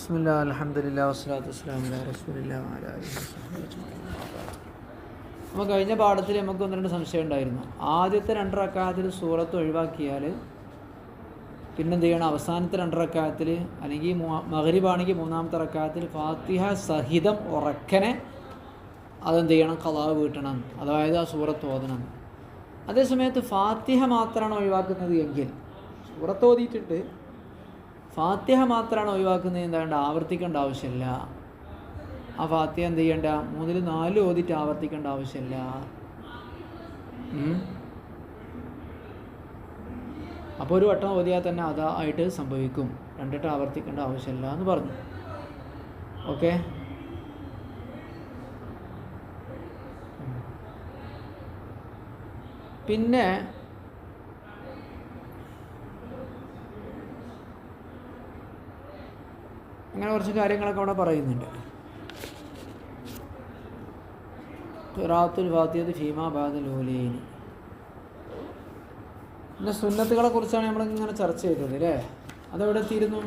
ബിസ്മില്ലാ കഴിഞ്ഞ പാഠത്തിൽ നമുക്ക് ഒന്ന് രണ്ട് സംശയം ഉണ്ടായിരുന്നു. ആദ്യത്തെ രണ്ടറക്കാലത്തിൽ സൂറത്ത് ഒഴിവാക്കിയാൽ പിന്നെന്ത് ചെയ്യണം അവസാനത്തെ രണ്ടറക്കാലത്തിൽ അല്ലെങ്കിൽ മകരിബാണെങ്കിൽ മൂന്നാമത്തെ റക്കാത്തിൽ ഫാത്തിഹ സഹിതം ഉറക്കനെ അതെന്ത് ചെയ്യണം കലാവ് വീട്ടണം. അതായത് ആ സൂറത്ത് ഓതണം. അതേസമയത്ത് ഫാത്തിഹ മാത്രമാണ് ഒഴിവാക്കുന്നത് എങ്കിൽ സൂറത്ത് ഓതിയിട്ടുണ്ട്. ഫാത്തിഹ മാത്രമാണ് ഒഴിവാക്കുന്നത്? എന്താണ്ട് ആവർത്തിക്കേണ്ട ആവശ്യമില്ല. ആ ഫാത്തിഹ എന്ത് ചെയ്യണ്ട? മൂന്നിൽ നാല് ഓതിട്ട് ആവർത്തിക്കേണ്ട ആവശ്യമില്ല. അപ്പോൾ ഒരു വട്ടം ഓതിയാൽ തന്നെ അതായിട്ട് സംഭവിക്കും. രണ്ടിട്ട് ആവർത്തിക്കേണ്ട ആവശ്യമില്ല എന്ന് പറഞ്ഞു. ഓക്കെ? പിന്നെ അങ്ങനെ കുറച്ച് കാര്യങ്ങളൊക്കെ അവിടെ പറയുന്നുണ്ട്. ഖിറാത്തുൽ പിന്നെ സുന്നത്തുകളെ കുറിച്ചാണ് നമ്മളിങ്ങനെ ചർച്ച ചെയ്തത് അല്ലേ? അതെവിടെ എത്തിയിരുന്നു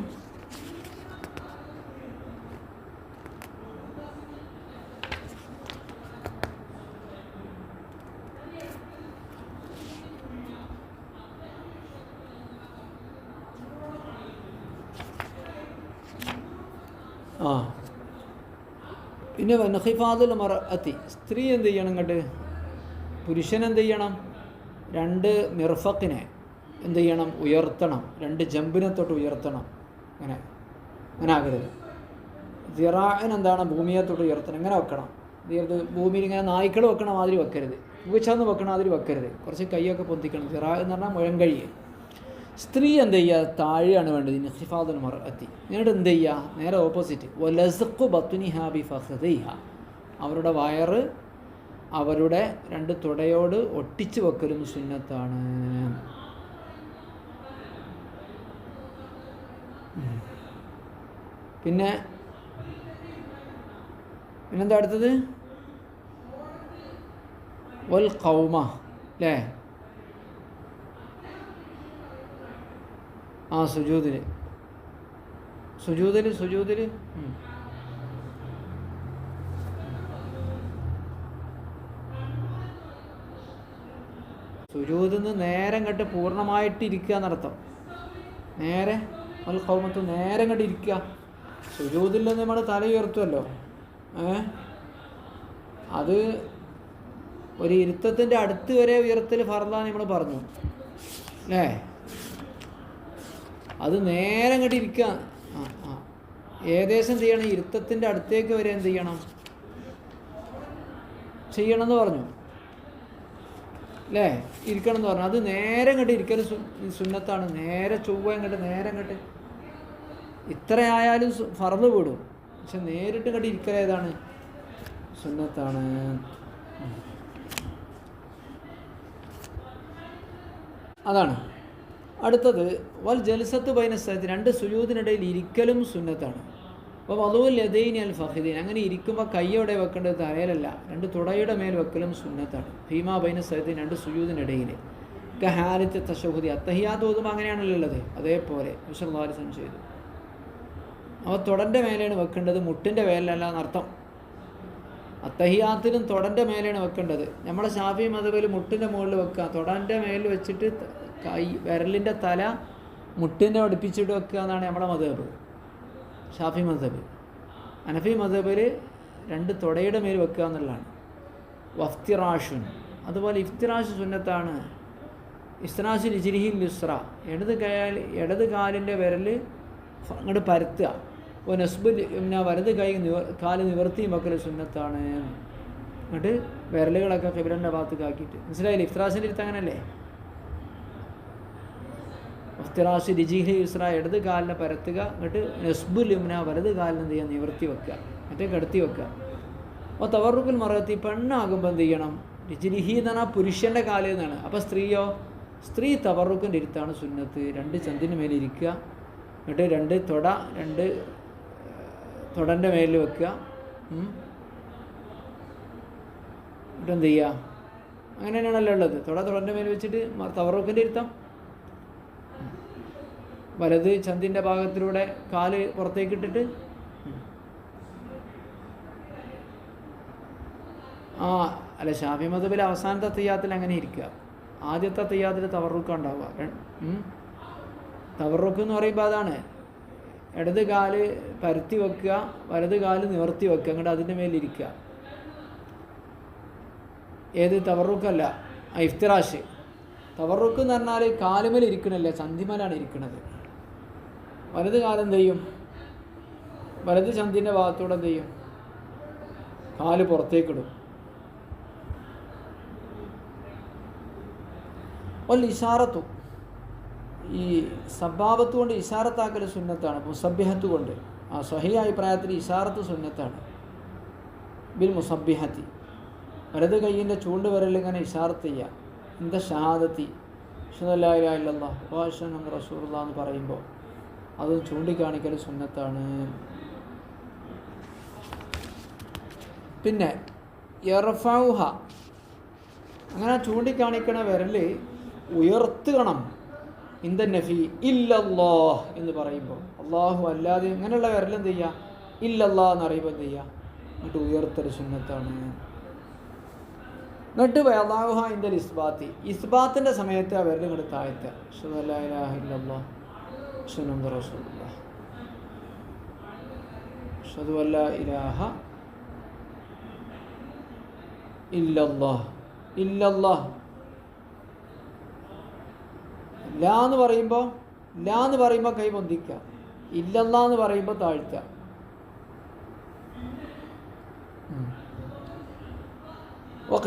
ആ പിന്നെ വനഹിഫാദുൽ മറഅത്തി സ്ത്രീ എന്ത് ചെയ്യണം ഇങ്ങോട്ട്? പുരുഷൻ എന്ത് ചെയ്യണം? രണ്ട് മിർഫക്കിനെ എന്ത് ചെയ്യണം? ഉയർത്തണം. രണ്ട് ജമ്പിനെ തൊട്ട് ഉയർത്തണം. അങ്ങനെ അങ്ങനെ ആകരുത്. എന്താണ്? ഭൂമിയെ തൊട്ട് ഉയർത്തണം. ഇങ്ങനെ വെക്കണം. ഇത് ഭൂമിയിൽ ഇങ്ങനെ നായ്ക്കൾ വെക്കണ മാതിരി വെക്കരുത്. പൂച്ചന്ന് വെക്കണ മാതിരി വെക്കരുത്. കുറച്ച് കൈയൊക്കെ പൊന്തിക്കണം. ദിറാ എന്ന് പറഞ്ഞാൽ മുഴങ്കഴി സ്ത്രീ എന്ത് ചെയ്യുക? താഴെയാണ് വേണ്ടത്. നിഹിഫാദുൽ മറത്തി എന്നിട്ട് എന്ത് ചെയ്യുക? നേരെ ഓപ്പോസിറ്റ് വലസഖു ബത്തുനി ഹാബി ഫഹദൈഹ അവരുടെ വയറ് അവരുടെ രണ്ട് തുടയോട് ഒട്ടിച്ചു വെക്കലും സുന്നത്താണ്. പിന്നെ പിന്നെന്താ അടുത്തത്? വൽ കൗമ അല്ലേ ആ സുജൂതിൽ സുജൂതിൽ സുജൂതിൽ സുജൂതിൽ നിന്ന് നേരം കണ്ട് പൂർണമായിട്ട് ഇരിക്കുക എന്നർത്ഥം. നേരെ അൽ കൗമത്ത് നേരം കണ്ട് ഇരിക്കുക. സുജൂതിൽ നിന്ന് നമ്മൾ തല ഉയർത്തുമല്ലോ ഏ? അത് ഒരു ഇരുത്തത്തിന്റെ അടുത്ത് വരെ ഉയർത്തൽ ഫറന്നാന്ന് നമ്മൾ പറഞ്ഞു. അല്ലേ അത് നേരെ അങ്ങോട്ട് ഇരിക്കുക ആ ആ. ഏകദേശം ചെയ്യണം. ഇരുത്തത്തിന്റെ അടുത്തേക്ക് വരെ എന്ത് ചെയ്യണം? ചെയ്യണം എന്ന് പറഞ്ഞു. അല്ലേ? ഇരിക്കണം എന്ന് പറഞ്ഞു. അത് നേരെ അങ്ങോട്ട് ഇരിക്കൽ സുന്നത്താണ്. നേരെ ചൊവ്വ അങ്ങോട്ട് നേരെ അങ്ങോട്ട്. ഇത്രയായാലും ഫറന്ന് വിടും പക്ഷെ നേരിട്ട് ഇങ്ങോട്ട് ഇരിക്കൽ ഏതാണ്? സുന്നത്താണ്. അതാണ്. അടുത്തത് വൽ ജൽസത്ത് ബൈന സ്ഥലത്ത് രണ്ട് സുജൂദിനിടയിൽ ഇരിക്കലും സുന്നത്താണ്. അപ്പോൾ വധുവിൽ ലതൈനി അൽ ഫഹിദീൻ അങ്ങനെ ഇരിക്കുമ്പോൾ കൈയോടെ വെക്കേണ്ടത് തലയിലല്ല രണ്ട് തുടയുടെ മേൽ വെക്കലും സുന്നത്താണ്. ഭീമാ ബൈന സ്ഥലത്ത് രണ്ട് സുജൂദിനിടയിൽ കഹാലിത്തെ തശഹുദി അത്തഹിയാ തോതും അങ്ങനെയാണല്ലോ ഉള്ളത്. അതേപോലെ വിശ്വനാരിസം ചെയ്തു. അപ്പോൾ തുടന്റെ മേലെയാണ് വെക്കേണ്ടത് മുട്ടിന്റെ മേലല്ല എന്നർത്ഥം. അത്തഹിയാത്തിനും തുടന്റെ മേലെയാണ് വെക്കേണ്ടത്. നമ്മുടെ ഷാഫി മതവിൽ മുട്ടിന്റെ മുകളിൽ വെക്കുക തുടന്റെ മേലിൽ വെച്ചിട്ട് കൈ വിരലിന്റെ തല മുട്ടിനെ അടുപ്പിച്ചിട്ട് വെക്കുക എന്നാണ് നമ്മുടെ മതബ് ഷാഫി മതബ് അനഫി മതബിൽ രണ്ട് തുടയുടെ മേൽ വെക്കുക എന്നുള്ളതാണ്. വഫ്തിറാഷുൻ. അതുപോലെ ഇഫ്തിറാഷ് സുന്നത്താണ്. ഇസ്തിറാഷ് ലിജിരിഹിൻ ലുസ്ര. ഇടത് കാൽ ഇടത് കാലിന്റെ വിരൽ അങ്ങോട്ട് പരത്തുക. അപ്പോൾ നസ്ബുൽ പിന്നെ വലത് കൈ കാൽ നിവർത്തിയും വെക്കൽ സുന്നത്താണ്. എന്നിട്ട് വിരലുകളൊക്കെ കിബിലന്റെ ഭാഗത്തേക്ക് ആക്കിയിട്ട്. മനസ്സിലായില്ലേ? ഇഫ്തിറാസിന്റെ അടുത്ത് അങ്ങനല്ലേ ഇഫ്തിറാഷ് രിജിഹി യുസ്ര ഇടത് കാലിനെ പരത്തുക എന്നിട്ട് നസ്ബു ലിംന വലത് കാലിന് എന്ത് ചെയ്യുക? നിവർത്തി വെക്കുക. മറ്റേ കിടത്തി വെക്കുക. അപ്പോൾ തവറുക്കുൽ മറത്തി പെണ്ണാകുമ്പോൾ എന്ത് ചെയ്യണം? രിജിലിഹി എന്ന് പറഞ്ഞാൽ പുരുഷന്റെ കാലിൽ നിന്നാണ്. അപ്പോൾ സ്ത്രീയോ? സ്ത്രീ തവറുക്കിന്റെ ഇരുത്താണ് സുന്നത്ത്. രണ്ട് ചന്തിന് മേലെ ഇരിക്കുക. എന്നിട്ട് രണ്ട് തൊട രണ്ട് തൊടന്റെ മേലിൽ വെക്കുക. എന്നിട്ട് എന്ത് ചെയ്യുക? അങ്ങനെ തന്നെയാണല്ലോ ഉള്ളത്. തൊട തൊടന്റെ മേൽ വെച്ചിട്ട് തവറുക്കിന്റെ ഇരുത്താം. വലത് ചന്തിന്റെ ഭാഗത്തിലൂടെ കാൽ പുറത്തേക്ക് ഇട്ടിട്ട് ആ അല്ല ഷാഫി മതബിൽ അവസാനത്തെ തെയ്യാത്തിൽ അങ്ങനെ ഇരിക്കുക. ആദ്യത്തെ തെയ്യാത്തിൽ തവറുക്ക ഉണ്ടാവുക. തവറുക്ക് എന്ന് പറയുമ്പോൾ അതാണ്. ഇടത് കാൽ പരത്തി വെക്കുക വലത് കാൽ നിവർത്തി വെക്കുക അങ്ങോട്ട് അതിന്റെ മേലിരിക്കുക ഏത്? തവറുക്കല്ല ഇഫ്തിറാഷ്. തവറുക്ക് എന്ന് പറഞ്ഞാൽ കാലുമേൽ ഇരിക്കണല്ലേ സന്ധിമലാണ് ഇരിക്കുന്നത് വലത് കാലം ചെയ്യും? വലത് ചന്തിന്റെ ഭാഗത്തൂടെ എന്ത് ചെയ്യും? കാൽ പുറത്തേക്കിടും വല്ല ഇഷാറത്തു. ഈ സബ്ബാബത്ത് കൊണ്ട് ഇഷാറത്താക്കൽ സുന്നത്താണ്. മുസബ്യഹത്ത് കൊണ്ട്. ആ സഹി അഭിപ്രായത്തിൽ ഇഷാറത്ത് സുന്നത്താണ്. ബിൽ മുസബ്യഹത്തി വലത് കൈയിന്റെ ചൂണ്ട് വിരൽ ഇങ്ങനെ ഇഷാറത്ത് ചെയ്യുക. എന്താ ഷഹാദത്തി. ഷുദല്ലാ വാഷൻ റസൂറുള്ള എന്ന് പറയുമ്പോൾ അത് ചൂണ്ടിക്കാണിക്കൽ സുന്നത്താണ്. പിന്നെ എറഫൗഹ അങ്ങനെ ചൂണ്ടിക്കാണിക്കണ വിരൽ ഉയർത്തുകണം. ഇന്ത നഫി ഇല്ലല്ലോ എന്ന് പറയുമ്പോൾ. അള്ളാഹു അല്ലാതെ ഇങ്ങനെയുള്ള വിരൽ എന്ത് ചെയ്യുക ഇല്ലല്ലാ എന്ന് പറയുമ്പോൾ എന്ത് ചെയ്യുക എന്നിട്ട് ഉയർത്തൽ സുന്നത്താണ്. എന്നിട്ട് അള്ളാഹുഹ ഇന്ദൽ ഇസ്ബാത്തി. ഇസ്ബാത്തിന്റെ സമയത്ത് ആ വിരൽ ഇങ്ങോട്ട് താഴ്ത്തുക. റസൂലുള്ളാഹ്. അഷ്ഹദു അല്ലാ ഇലാഹ ഇല്ലല്ലാഹ്. ഇല്ലല്ലാഹ്. ലാ എന്ന് പറയുമ്പോൾ ലാ എന്ന് പറയുമ്പോൾ കൈ പൊന്തിക്കുക. ഇല്ലല്ല എന്ന് പറയുമ്പോൾ താഴ്ത്തുക.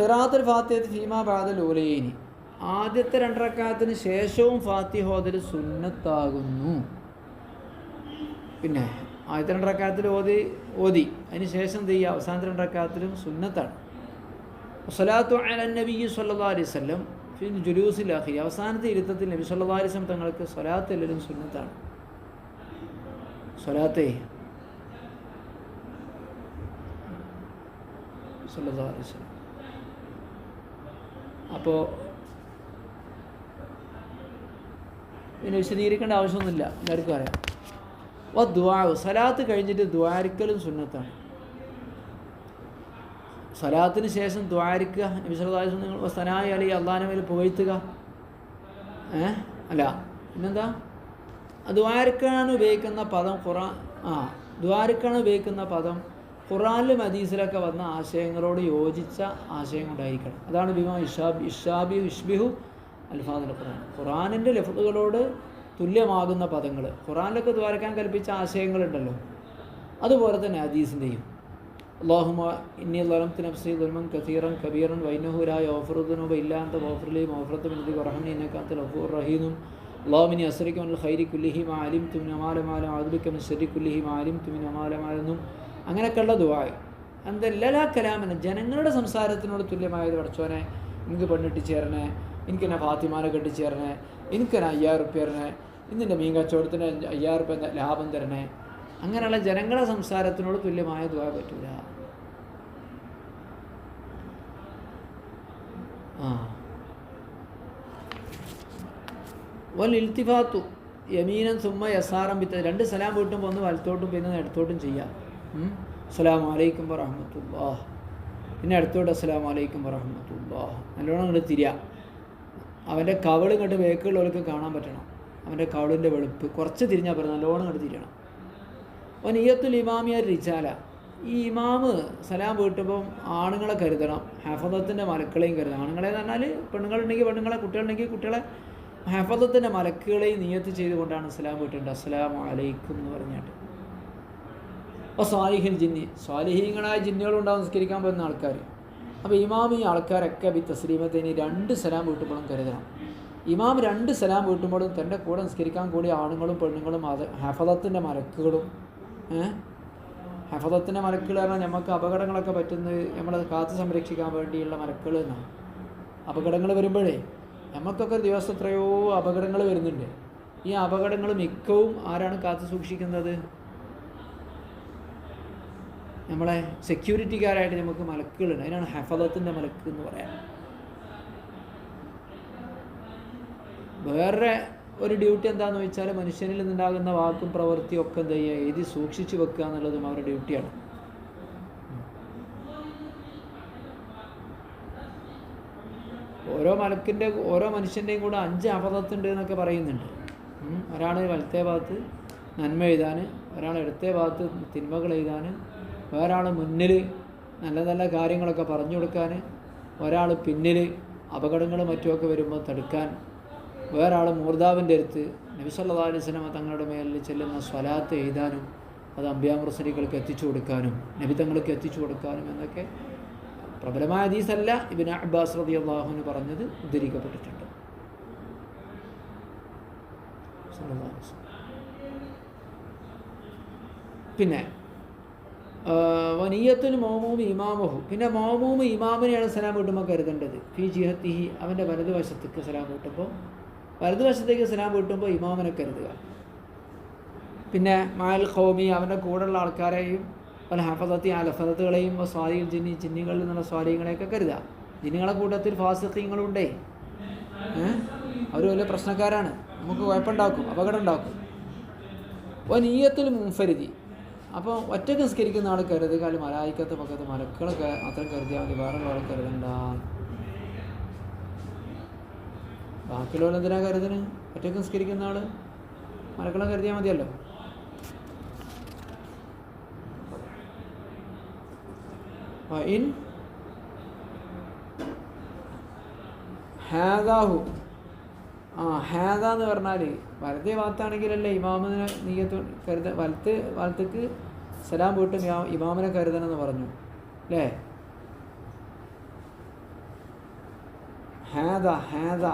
ഖിറാത്തുൽ ഫാത്തിഹത്ത് ഫീമാ ബാദൽ ഊലയിനി ആദ്യത്തെ രണ്ടരക്കാലത്തിന് ശേഷവും ഫാത്തിഹ ഓതൽ സുന്നത്താകുന്നു. പിന്നെ ആദ്യത്തെ രണ്ടരക്കാലത്തിൽ ഓതി ഓതി. അതിന് ശേഷം എന്ത് ചെയ്യുക? അവസാനത്തെ രണ്ടരക്കാലത്തിലും സുന്നത്താണ്. വസ്സലാത്തു അല നബി സല്ലാ അലൈഹി സ്വല്ലം ഫിൻ ജുലൂസിൽ അഹി അവസാനത്തെ ഇരുത്തത്തിൽ നബി സല്ലാ അലൈഹി തങ്ങൾക്ക് സ്വലാത്ത് എല്ലാവരും സുന്നത്താണ്. സ്വലാത്തേ. അപ്പോൾ പിന്നെ വിശദീകരിക്കേണ്ട ആവശ്യമൊന്നുമില്ല. എല്ലാവർക്കും അറിയാം. ഓ ദ്വാ സലാത്ത് കഴിഞ്ഞിട്ട് ദ്വാരിക്കലും സുന്നത്താണ്. സലാത്തിന് ശേഷം ദ്വാരിക്കുക നബിസ്വലാസ് നിങ്ങൾ സനായി അലി അള്ളാഹിനെ മേൽ പുകഴ്ത്തുക. ഏ? അല്ല പിന്നെന്താ? ദ്വാരക്കാണ് ഉപയോഗിക്കുന്ന പദം ഖുറാൻ ആ ദ്വാരക്കാണ് ഉപയോഗിക്കുന്ന പദം ഖുറാനിലും ഹദീസിലൊക്കെ വന്ന ആശയങ്ങളോട് യോജിച്ച ആശയം കൊണ്ടായിരിക്കണം അതാണ് ബിമാ ഇഷാബ് ഇഷാബി ഇഷ്ബിഹു അൽഫാദുൽ ഖുർആൻ. ഖുറാനിന്റെ ലഫ്ലുകളോട് തുല്യമാകുന്ന പദങ്ങൾ. ഖുറാനിലൊക്കെ ദ്വാരക്കാൻ കൽപ്പിച്ച ആശയങ്ങളുണ്ടല്ലോ. അതുപോലെ തന്നെ ഹദീസിന്റെയും അള്ളാഹുമ ഇന്നി ലലംത്ത് തിനഫ്സി ദുൽമൻ കസീറൻ കബീറൻ വൈനഹുരായ ഓഫറുദ്ദുനോബ ഇല്ലാത്ത ഓഫറിലി ഓഫറത്ത് മിനിതി റഹ്മി ഇന്നക്കാത്ത ലഫൂർ റഹീനും അള്ളാഹുമിനി അസരിക്കും അൽ ഖൈരി കുല്ലിഹി മാലിം തുമിൻ അമാലമാല ആദുലിക്കമിൻ ശരി കുല്ലിഹി ആലിം തുമിൻ അമാലമാലെന്നും അങ്ങനെയൊക്കെയുള്ള ദുബായ് എന്തെല്ലാ കലാമെന്ന് ജനങ്ങളുടെ സംസാരത്തിനോട് തുല്യമായത് പഠിച്ചോനെ എനിക്ക് പെണ്ണിട്ട് ചേരണേ എനിക്കെന്നെ ഫാത്തിമാനെ കെട്ടിച്ചേരണേ എനിക്കെന്നെ അയ്യായിരം റുപ്യ തരണേ? ഇന്നിന്റെ മീൻ കച്ചവടത്തിന് അയ്യായിരം റുപ്യ ലാഭം തരണേ? അങ്ങനെയുള്ള ജനങ്ങളുടെ സംസാരത്തിനോട് തുല്യമായ ദുആ പറ്റൂല. ആ. വൽ ഇൽത്തിഫാത്തു യമീനൻ സുമ്മ യസാറം വിത്ത് രണ്ട് സലാം വീട്ടും ഒന്ന് വലത്തോട്ടും പിന്നെ ഇടത്തോട്ടും ചെയ്യാം. ഉം. വലൈക്കും വറഹമത്തുല്ലാ പിന്നെ അടുത്തോട്ട് അസ്സലാമു വലൈക്കും വറഹമത്തുല്ലാ നല്ലോണം അങ്ങോട്ട് തിരിയാം. അവന്റെ കവൾ ഇങ്ങോട്ട് വേക്കുള്ളവർക്ക് കാണാൻ പറ്റണം. അവന്റെ കവളിന്റെ വെളുപ്പ്. കുറച്ച് തിരിഞ്ഞാൽ പറഞ്ഞാൽ നല്ലോണം ഇങ്ങോട്ട് തിരിയണം. അവൻ ഈയത്തുൽ ഇമാമിയ റിച്ചാല ഈ ഇമാമ് സലാം വീട്ടുമ്പം ആണുങ്ങളെ കരുതണം. ഹഫദത്തിന്റെ മലക്കളെയും കരുതണം. ആണുങ്ങളെ എന്ന് പറഞ്ഞാൽ പെണ്ണുങ്ങളുണ്ടെങ്കിൽ പെണ്ണുങ്ങളെ കുട്ടികളുണ്ടെങ്കിൽ കുട്ടികളെ. ഹഫദത്തിന്റെ മലക്കുകളെയും നിയത്ത് ചെയ്തുകൊണ്ടാണ് സലാം വീട്ടേണ്ടത്. അസ്സലാം അലൈക്കും എന്ന് പറഞ്ഞിട്ട്. അപ്പോൾ സ്വാലിഹിൻ ജിന്നി. സ്വാലിഹീങ്ങളായ ജിന്നുകളുണ്ടാവും നിസ്കരിക്കാൻ പോകുന്ന ആൾക്കാർ അപ്പോൾ ഇമാം ഈ ആൾക്കാരൊക്കെ ബി ഇനി രണ്ട് സലാം വീട്ടുമ്പോഴും കരുതണം. ഇമാം രണ്ട് സലാം വീട്ടുമ്പോഴും തന്റെ കൂടെ നിസ്കരിക്കാൻ കൂടി ആണുങ്ങളും പെണ്ണുങ്ങളും അത് ഹഫദത്തിന്റെ മലക്കുകളും ഹഫദത്തിന്റെ മലക്കുകൾ പറഞ്ഞാൽ നമുക്ക് അപകടങ്ങളൊക്കെ പറ്റുന്നത് നമ്മളത് കാത്തു സംരക്ഷിക്കാൻ വേണ്ടിയുള്ള മലക്കുകൾ എന്നാണ് അപകടങ്ങൾ വരുമ്പോഴേ നമുക്കൊക്കെ ദിവസം എത്രയോ അപകടങ്ങൾ വരുന്നുണ്ട്. ഈ അപകടങ്ങൾ മിക്കവും ആരാണ് കാത്തു സൂക്ഷിക്കുന്നത്? നമ്മളെ സെക്യൂരിറ്റിക്കാരായിട്ട് നമുക്ക് മലക്കുകളുണ്ട്. അതിനാണ് ഹഫദത്തിന്റെ മലക്ക് എന്ന് പറയാം. വേറെ ഒരു ഡ്യൂട്ടി എന്താണെന്ന് വെച്ചാൽ മനുഷ്യനിൽ നിന്നുണ്ടാകുന്ന വാക്കും പ്രവൃത്തിയും ഒക്കെ എന്ത് ചെയ്യുക? എഴുതി സൂക്ഷിച്ചു വെക്കുക എന്നുള്ളതും അവരുടെ ഡ്യൂട്ടിയാണ് ഓരോ മലക്കിന്റെ ഓരോ മനുഷ്യന്റെയും കൂടെ അഞ്ച് അപകടത്തുണ്ട് എന്നൊക്കെ പറയുന്നുണ്ട്. ഒരാൾ വലത്തേ ഭാഗത്ത് നന്മ എഴുതാൻ ഒരാൾ ഇടത്തെ ഭാഗത്ത് തിന്മകൾ എഴുതാൻ വേറൊരാൾ മുന്നിൽ നല്ല നല്ല കാര്യങ്ങളൊക്കെ പറഞ്ഞു കൊടുക്കാൻ ഒരാൾ പിന്നിൽ അപകടങ്ങളും മറ്റുമൊക്കെ വരുമ്പോൾ തടുക്കാൻ വേറൊരാൾ മൂർദാവിന്റെ അടുത്ത് നബിസല്ലാ സ്വലമ തങ്ങളുടെ മേലിൽ ചെല്ലുന്ന സ്വലാത്ത് എഴുതാനും അത് അമ്പ്യാമൃസരികൾക്ക് എത്തിച്ചു കൊടുക്കാനും നബി തങ്ങൾക്ക് എത്തിച്ചു കൊടുക്കാനും എന്നൊക്കെ പ്രബലമായ ഹദീസല്ല ഇബിൻ അബ്ബാസ് റതി അള്ളാഹുവിന് പറഞ്ഞത് ഉദ്ധരിക്കപ്പെട്ടിട്ടുണ്ട്. പിന്നെ വനീയത്തുൽ മോമൂം ഇമാമഹു. പിന്നെ മോമൂം ഇമാമിനെയാണ് സലാം വീട്ടുമ്പോൾ കരുതേണ്ടത്. ഫി ജിഹത്തിഹി അവന്റെ വലതുവശത്തേക്ക് സലാം വീട്ടുമ്പോൾ വലതുവശത്തേക്ക് സലാം വീട്ടുമ്പോൾ ഇമാമിനെ കരുതുക. പിന്നെ മാൽ ഖോമി അവന്റെ കൂടെയുള്ള ആൾക്കാരെയും പല ഹഫദത്തി അലഫദത്തുകളെയും സ്വാധീൻ ജിന്നി ജിന്നികളിൽ നിന്നുള്ള സ്വാധീനങ്ങളെയൊക്കെ കരുതുക. ജിന്നികളെ കൂട്ടത്തിൽ ഫാസിഖീങ്ങളുണ്ടേ ഏഹ് അവർ വലിയ പ്രശ്നക്കാരാണ്. നമുക്ക് കുഴപ്പമുണ്ടാക്കും അപകടം ഉണ്ടാക്കും ഒ നീയത്തിൽ മുൻഫരുതി അപ്പോൾ ഒറ്റയ്ക്ക് നിസ്കരിക്കുന്ന ആൾ കരുതുക അല്ലെങ്കിൽ മലായിക്കത്തെ പക്കത്ത് മലക്കളൊക്കെ അത്രയും കരുതിയാൽ മതി വേറെ ആൾ കരുതണ്ട? ബാക്കിയുള്ളവർ എന്തിനാ കരുതന് ഒറ്റയ്ക്ക് നിസ്കരിക്കുന്ന ആൾ മലക്കളെ കരുതിയാൽ മതിയല്ലോ. ഇൻ ഹാദാഹു. ആ ഹാദ എന്ന് പറഞ്ഞാൽ വലത്തെ ഭാഗത്താണെങ്കിലല്ലേ ഇമാമിനെ നീയത്ത് കരുത വലത്ത് വലത്തേക്ക് സലാം പോയിട്ട് ഇമാ- ഇമാമിനെ കരുതണം എന്ന് പറഞ്ഞു. അല്ലേ ഹാദ ഹാദ.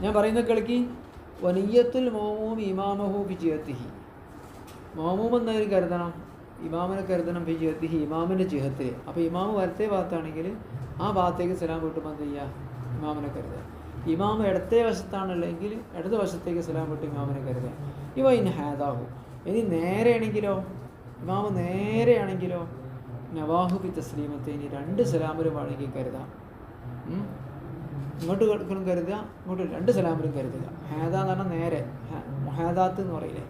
ഞാൻ പറയുന്ന കേൾക്കി. വനീയത്തുൽ മോമൂം ഇമാമഹു വിജയത്തിഹി മോമൂം എന്നതിൽ കരുതണം. ഇമാമിനെ കരുതണം വിജയത്തിഹി ഇമാമിന്റെ ജിഹത്തിൽ അപ്പോൾ ഇമാമ് വരത്തെ ഭാഗത്താണെങ്കിൽ ആ ഭാഗത്തേക്ക് സലാം കൂട്ടുമ്പോൾ എന്ത് ചെയ്യുക ഇമാമിനെ കരുതുക. ഇമാം ഇടത്തേ വശത്താണല്ലെങ്കിൽ ഇടത് വശത്തേക്ക് സലാം വിട്ട് ഇമാമിനെ കരുതുക. ഇവ ഇൻ ഹാദാഹു. ഇനി നേരെയാണെങ്കിലോ ഇമാമ് നേരെയാണെങ്കിലോ നവാഹുബി തസ്ലീമത്തെ ഇനി രണ്ട് സലാമരും വേണമെങ്കിൽ കരുതാം. ഇങ്ങോട്ട് കേൾക്കണം കരുതുക ഇങ്ങോട്ട് രണ്ട് സലാമരും കരുതുക. ഹേദ എന്ന് പറഞ്ഞാൽ നേരെ. ഹേദാത്ത് എന്ന് പറയില്ലേ?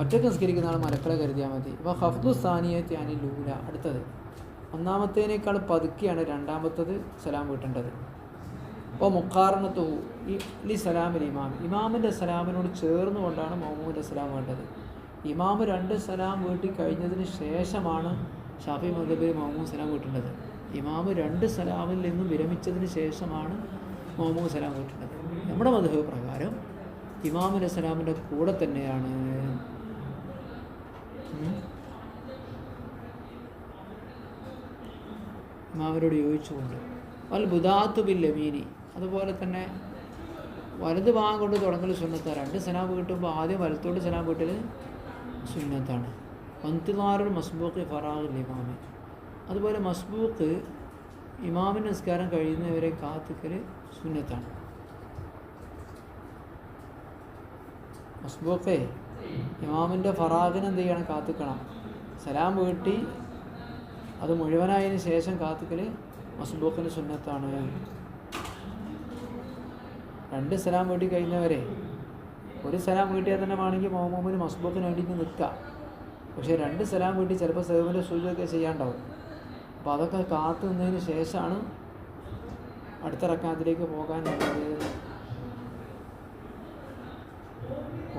ഒറ്റ നിസ്കരിക്കുന്ന ആൾ മലക്കളെ കരുതിയാൽ മതി. ഇപ്പോൾ ഹഫ്ദു സാനിയത്തെ അനി ലൂല. അടുത്തത്. ഒന്നാമത്തേനേക്കാൾ പതുക്കിയാണ് രണ്ടാമത്തത് സലാം വീട്ടേണ്ടത്. അപ്പോൾ മുക്കാറിനത്തു ഈ സലാമിൽ ഇമാം ഇമാമിന്റെ സലാമിനോട് ചേർന്നുകൊണ്ടാണ് മോമൂന്റെ സലാം വേണ്ടത്. ഇമാമ് രണ്ട് സലാം വീട്ടി കഴിഞ്ഞതിന് ശേഷമാണ് ഷാഫി മുഹബി മോമൂ സലാം വീട്ടേണ്ടത്. ഇമാമ് രണ്ട് സലാമിൽ നിന്നും വിരമിച്ചതിന് ശേഷമാണ് മോമൂ സലാം വീട്ടേണ്ടത്. നമ്മുടെ മധുഹ പ്രകാരം ഇമാമിന്റെ സലാമിന്റെ കൂടെ തന്നെയാണ്. ചോദിച്ചുകൊണ്ട് യോജിച്ചുകൊണ്ട് വൽ ബുദാത്തു ബിൽ ലമീനി അതുപോലെ തന്നെ വലത് ഭാഗം കൊണ്ട് തുടങ്ങൽ സുന്നത്താണ്. രണ്ട് സനാബ് കിട്ടുമ്പോൾ ആദ്യം വലത്തോട്ട് സലാം വീട്ടൽ സുന്നത്താണ്. പന്തിനാറുൽ മസ്ബൂക്ക് ഫറാഖുൽ ഇമാമി. അതുപോലെ മസ്ബൂക്ക് ഇമാമിന്റെ നിസ്കാരം കഴിയുന്നവരെ കാത്തിക്കൽ സുന്നത്താണ്. മസ്ബൂക്കേ ഇമാമിന്റെ ഫറാഖിന് എന്ത് ചെയ്യണം? കാത്തിക്കണം. സലാം വീട്ടി അത് മുഴുവനായതിനു ശേഷം കാത്തുക്കൽ മസ്ബൂക്കിന് സുന്നത്താണ്. രണ്ട് സലാം വീട്ടി കഴിഞ്ഞവരെ. ഒരു സലാം വീട്ടിയാൽ തന്നെ വേണമെങ്കിൽ മോമോമിന് മസ്ബൂക്കിന് വേണ്ടിയിട്ട് നിൽക്കാം പക്ഷേ രണ്ട് സലാം വീട്ടി ചിലപ്പോൾ സേവിന്റെ സൂചിയൊക്കെ ചെയ്യാണ്ടാവും അപ്പോൾ അതൊക്കെ കാത്തു നിന്നതിന് ശേഷമാണ് അടുത്ത റക്കാത്തിലേക്ക് പോകാൻ നല്ലത്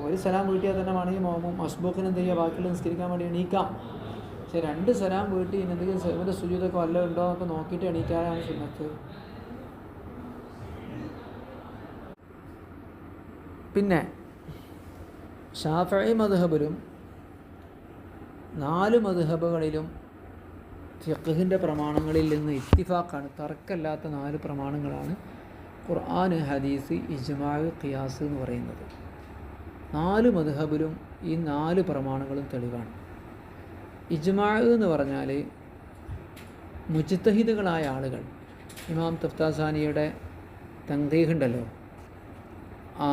ഒരു സലാം വീട്ടിയാൽ തന്നെ വേണമെങ്കിൽ മോമോ മസ്ബൂക്കിന് എന്ത് ചെയ്യുക? ബാക്കിയുള്ള നിസ്കരിക്കാൻ വേണ്ടി എണീക്കാം. പക്ഷെ രണ്ട് സലാം വീട്ടിൽ എന്തെങ്കിലും സേവന്റെ സുജൂതൊക്കെ വല്ല ഉണ്ടോ എന്നൊക്കെ നോക്കിയിട്ട് എണീക്കാനാണ് സുന്നത്ത്. പിന്നെ ഷാഫി മധുഹബിലും നാല് മധുഹബുകളിലും ഫിഖഹിന്റെ പ്രമാണങ്ങളിൽ നിന്ന് ഇത്തിഫാക്കാണ് തർക്കമല്ലാത്ത നാല് പ്രമാണങ്ങളാണ് ഖുർആൻ ഹദീസ് ഇജ്മാവ് ഖിയാസ് എന്ന് പറയുന്നത്. നാല് മധുഹബിലും ഈ നാല് പ്രമാണങ്ങളും തെളിവാണ്. ഇജ്മാവ് എന്ന് പറഞ്ഞാൽ മുജിത്തഹിദുകളായ ആളുകൾ. ഇമാം തഫ്താസാനിയുടെ തങ്തീഹുണ്ടല്ലോ ആ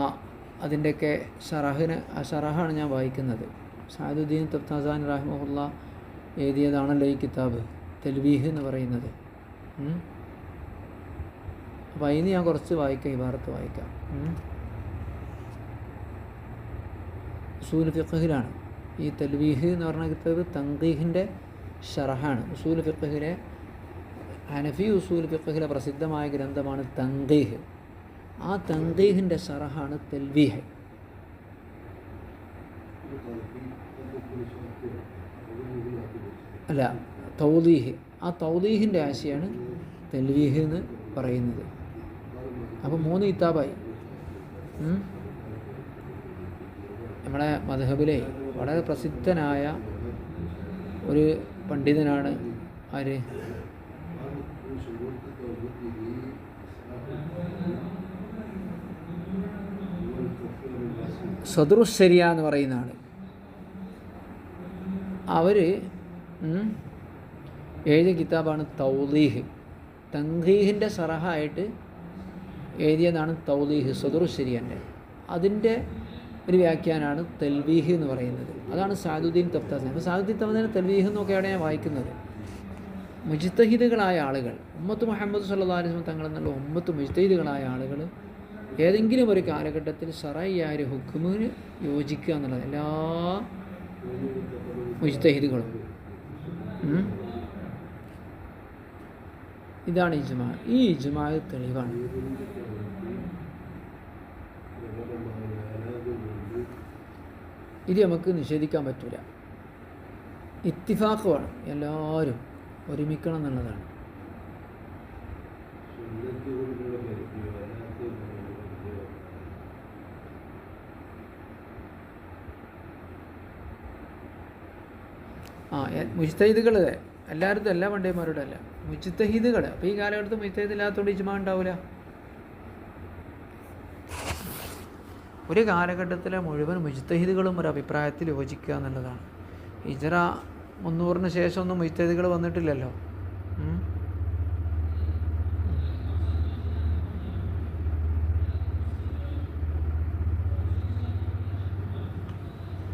അതിന്റെയൊക്കെ ഷറഹിന് ആ ഷറഹാണ് ഞാൻ വായിക്കുന്നത്. സാദുദ്ദീൻ തഫ്താസാനി റഹ്മുല്ല എഴുതിയതാണല്ലോ ഈ കിതാബ് തെൽവീഹ് എന്ന് പറയുന്നത്. അപ്പം അപ്പോൾ അതിന് ഞാൻ കുറച്ച് വായിക്കാം ഇബാറത്ത് വായിക്കാം. സൂര്യ ഫിഖഹിലാണ്. ഈ തൽവീഹ് എന്ന് പറഞ്ഞത് തങ്കീഹിന്റെ ഷറഹാണ്. ഉസൂൽ ഫിഖഹിലെ ഹനഫി ഉസൂൽ ഫിഖഹിലെ പ്രസിദ്ധമായ ഗ്രന്ഥമാണ് തങ്കീഹ് ആ തങ്കീഹിന്റെ ഷറഹാണ് തെൽവീഹ്. അല്ല തൗദീഹ്. ആ തൗദീഹിന്റെ ആശയാണ് തെൽവീഹ് എന്ന് പറയുന്നത്. അപ്പോൾ മൂന്ന് കിതാബായി. ഉം. നമ്മളെ മധബിലെ വളരെ പ്രസിദ്ധനായ ഒരു പണ്ഡിതനാണ് ആര്? സദറുശരിയ എന്ന് പറയുന്ന ആൾ അവർ എഴുതിയ കിതാബാണ് തൗലീഹ്. തങ്കീഹിന്റെ സറഹായിട്ട് എഴുതിയതാണ് തൗലീഹ് സദറുശരിയന്റെ അതിന്റെ ഒരു വ്യാഖ്യാനമാണ് തെൽവീഹ് എന്ന് പറയുന്നത്. അതാണ് സാദുദ്ദീൻ തബ്താസി അപ്പോൾ സാദുദ്ദീൻ തബ്താസിന്റെ തെൽവീഹ് എന്നൊക്കെയാണ് ഞാൻ വായിക്കുന്നത്. മുജ്തഹിദുകളായ ആളുകൾ ഉമ്മത്ത് മുഹമ്മദ് സല്ലാ അലിസ്ലം തങ്ങൾ എന്നുള്ള ഉമ്മത്ത് മുജ്തഹിദുകളായ ആളുകൾ ഏതെങ്കിലും ഒരു കാലഘട്ടത്തിൽ സറയ്യായ ഒരു ഹുക്കുമിന് യോജിക്കുക എന്നുള്ളത് എല്ലാ മുജ്തഹിദുകളും. ഇതാണ് ഇജ്മാ. ഈ ഇജ്മാ തെളിവാണ്. ഇത് നമുക്ക് നിഷേധിക്കാൻ പറ്റില്ല ഇത്തിഫാക്ക് വേണം. എല്ലാവരും ഒരുമിക്കണം എന്നുള്ളതാണ്. ആ മുജ്തഹിദുകൾ എല്ലായിടത്തും എല്ലാ പണ്ടേമാരോടല്ല മുജ്തഹിദുകൾ. അപ്പോൾ ഈ കാലഘട്ടത്തിൽ മുജ്തഹിദ് ഇല്ലാത്തതുകൊണ്ട് ഇജ്മാ ഉണ്ടാവില്ല ഒരു കാലഘട്ടത്തിലെ മുഴുവൻ മുജ്തഹിദുകളും ഒരു അഭിപ്രായത്തിൽ യോജിക്കുക എന്നുള്ളതാണ്. ഇജറ മുന്നൂറിന് ശേഷമൊന്നും മുജ്തഹിദുകൾ വന്നിട്ടില്ലല്ലോ.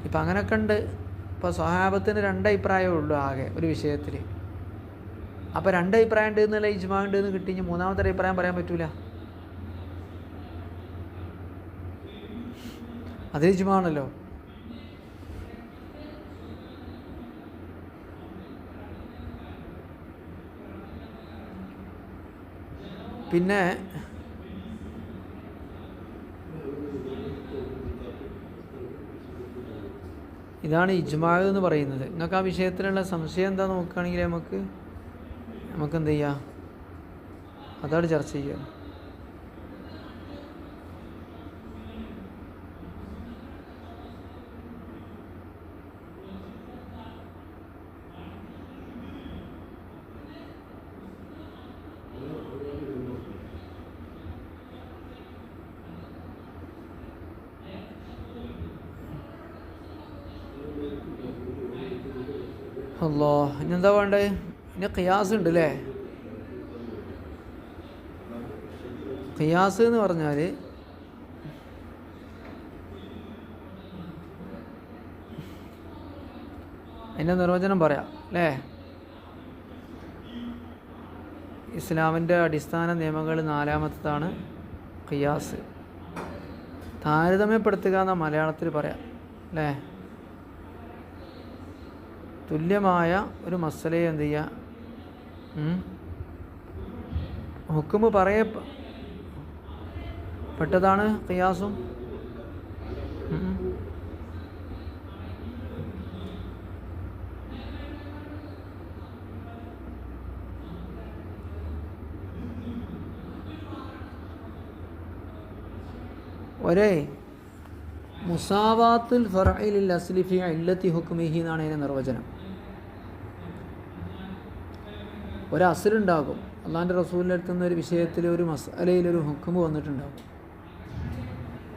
ഇപ്പം അങ്ങനെയൊക്കെ ഉണ്ട്. ഇപ്പോൾ സ്വഹാബത്തിന് രണ്ട് അഭിപ്രായമേ ഉള്ളൂ ആകെ ഒരു വിഷയത്തിൽ. അപ്പോൾ രണ്ടഭിപ്രായം ഉണ്ട് എന്നുള്ള ഇജ്മാ ഉണ്ട് എന്ന് കിട്ടി മൂന്നാമത്തെ അഭിപ്രായം പറയാൻ പറ്റൂല. അത് ഇജ്മാണല്ലോ. പിന്നെ ഇതാണ് ഇജ്മാ എന്ന് പറയുന്നത്. നിങ്ങൾക്ക് ആ വിഷയത്തിലുള്ള സംശയം എന്താ നോക്കുകയാണെങ്കിൽ നമുക്ക് നമുക്ക് എന്ത് ചെയ്യാം? അതാണ് ചർച്ച ചെയ്യുക. അല്ലോ എന്താ വേണ്ടത് ഇനി ഖിയാസ് ഉണ്ട് അല്ലേ ഖിയാസ് എന്ന് പറഞ്ഞാൽ അതിന്റെ നിർവചനം പറയാം അല്ലേ? ഇസ്ലാമിന്റെ അടിസ്ഥാന നിയമങ്ങൾ നാലാമത്തതാണ് ഖിയാസ്. താരതമ്യപ്പെടുത്തുക എന്ന മലയാളത്തിൽ പറയാം അല്ലേ? തുല്യമായ ഒരു മസലയെ എന്ത് ചെയ്യുക? ഹുക്കുമ് പറയ പെട്ടതാണ് ഖിയാസും. ഒരേ മുസാവാത്തുൽ ഫറയിലിൽ അസ്ലിഫി ഇല്ലത്തി ഹുക്കുമിഹി എന്നാണ് അതിന്റെ നിർവചനം. ഒരു അസലുണ്ടാകും അള്ളാന്റെ റസൂലിന്റെ അടുത്ത് നിന്ന് ഒരു വിഷയത്തിൽ ഒരു മസാലയിൽ ഒരു ഹുക്കുമ് വന്നിട്ടുണ്ടാകും.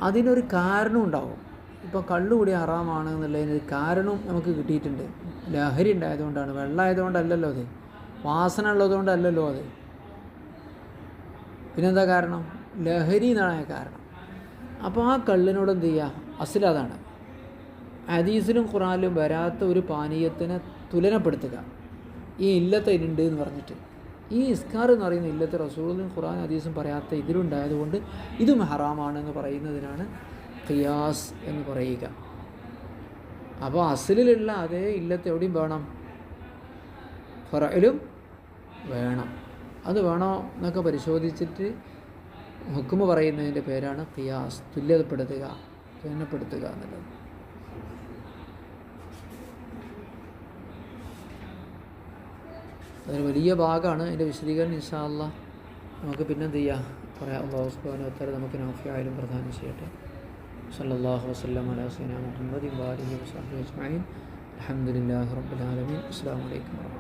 അതിനൊരു കാരണം ഉണ്ടാകും. ഇപ്പോൾ കള്ളുകൂടി ഹറാമാണ് എന്നുള്ളതിന് ഒരു കാരണം നമുക്ക് കിട്ടിയിട്ടുണ്ട്. ലഹരി ഉണ്ടായതുകൊണ്ടാണ്. വെള്ളമായതുകൊണ്ടല്ലല്ലോ അത്. വാസന ഉള്ളതുകൊണ്ടല്ലല്ലോ അത്. പിന്നെന്താ കാരണം? ലഹരി എന്നാണ് കാരണം. അപ്പോൾ ആ കള്ളിനോട് എന്ത് ചെയ്യുക അസിലതാണ് ഹദീസിലും ഖുറാനിലും വരാത്ത ഒരു പാനീയത്തിനെ തുലനപ്പെടുത്തുക. ഈ ഇല്ലത്തെ ഇതിനുണ്ട് എന്ന് പറഞ്ഞിട്ട്. ഈ ഇസ്കാർ എന്ന് പറയുന്ന ഇല്ലത്തെ റസൂലും ഖുറാൻ ഹദീസും പറയാത്ത ഇതിലുണ്ടായതുകൊണ്ട് ഇതും ഹറാമാണെന്ന് പറയുന്നതിനാണ് ഖിയാസ് എന്ന് പറയുക. അപ്പോൾ അസലിലുള്ള അതേ ഇല്ലത്ത് എവിടെയും വേണം? ഫറയിലും വേണം. അത് വേണോ എന്നൊക്കെ പരിശോധിച്ചിട്ട് ഹുക്കുമ പറയുന്നതിന്റെ പേരാണ് ഖിയാസ്. തുല്യതപ്പെടുത്തുക തുല്യപ്പെടുത്തുക എന്നുള്ളത്. അതൊരു വലിയ ഭാഗമാണ്. അതിന്റെ വിശദീകരണം ഇൻഷാല്ല നമുക്ക് പിന്നെന്ത് ചെയ്യാം? പറയാം. അള്ളാഹു ഉത്തരം നമുക്ക് നാഫിയായാലും പ്രധാനം ചെയ്യട്ടെ. സല്ലാഹു വസ്ലാം അലാ മുഹമ്മദി വാലിഹി വസഹ്ബിഹി അജ്മഈൻ. അൽഹംദുലില്ലാഹി റബ്ബിൽ ആലമീൻ. അസ്സലാമു അലൈക്കും വറഹ്മത്തുള്ളാഹി